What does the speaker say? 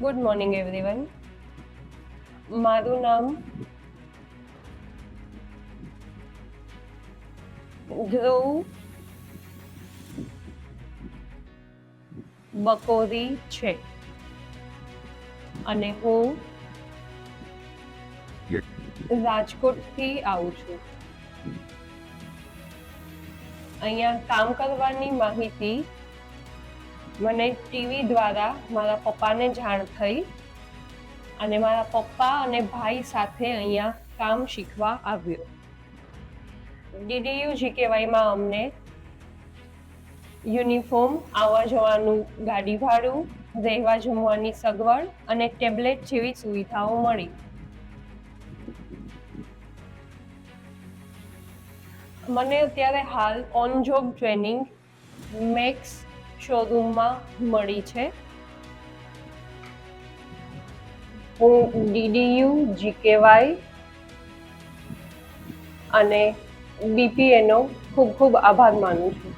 Good morning everyone મારું નામ ધ્રુવ બકોરી છે અને હું રાજકોટથી આવું છું. અહીંયા કામ કરવાની માહિતી મને ટીવી દ્વારા મારા પપ્પાને જાણ થઈ અને મારા પપ્પા અને ભાઈ સાથે અહીંયા કામ શીખવા આવ્યો. ડીડીયુ જીકેવાયમાં અમને યુનિફોર્મ, આવવા જવાનું ગાડી ભાડું, રહેવા જમવાની સગવડ અને ટેબ્લેટ જેવી સુવિધાઓ મળી. મને અત્યારે હાલ ઓન જોબ ટ્રેનિંગ, મેક્સ શોરૂમમાં મળી છે. હું ડીડીયુ જીકેવાય અને બીપીએનો ખૂબ ખૂબ આભાર માનું છું.